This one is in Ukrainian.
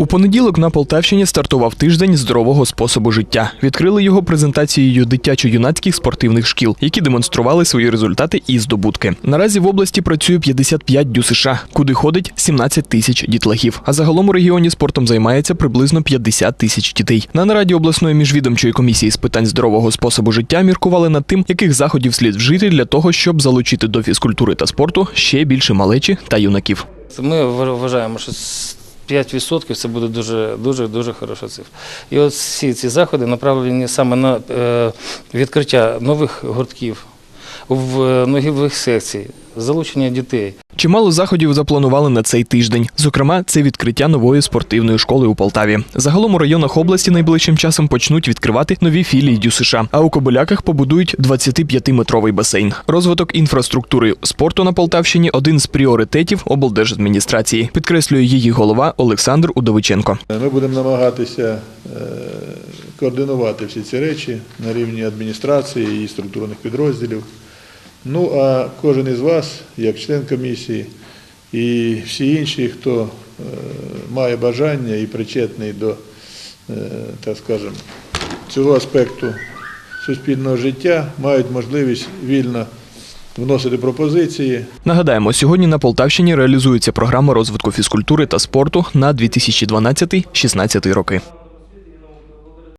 У понеділок на Полтавщині стартував тиждень здорового способу життя. Відкрили його презентацією дитячо-юнацьких спортивних шкіл, які демонстрували свої результати і здобутки. Наразі в області працює 55 ДЮСШ, куди ходить 17 тисяч дітлахів. А загалом у регіоні спортом займається приблизно 50 тисяч дітей. На нараді обласної міжвідомчої комісії з питань здорового способу життя міркували над тим, яких заходів слід вжити для того, щоб залучити до фізкультури та спорту ще більше малечі та юнаків. Ми вважаємо, що 5% це буде дуже дуже дуже хороша цифра. І от всі ці заходи направлені саме на е, відкриття нових гуртків, в е, ногівих секцій, залучення дітей. Чимало заходів запланували на цей тиждень. Зокрема, це відкриття нової спортивної школи у Полтаві. Загалом у районах області найближчим часом почнуть відкривати нові філії ДЮСШ, а у Кобиляках побудують 25-метровий басейн. Розвиток інфраструктури спорту на Полтавщині один з пріоритетів облдержадміністрації, підкреслює її голова Олександр Удовиченко. Ми будемо намагатися е, координувати всі ці речі на рівні адміністрації і структурних підрозділів. Ну а кожен із вас, як член комісії, і всі інші, хто е, має бажання і причетний до, е, так скажемо, цього аспекту суспільного життя, мають можливість вільно вносити пропозиції, Нагадаємо, сьогодні на Полтавщині реалізується програма розвитку фізкультури та спорту на 2012-16 роки.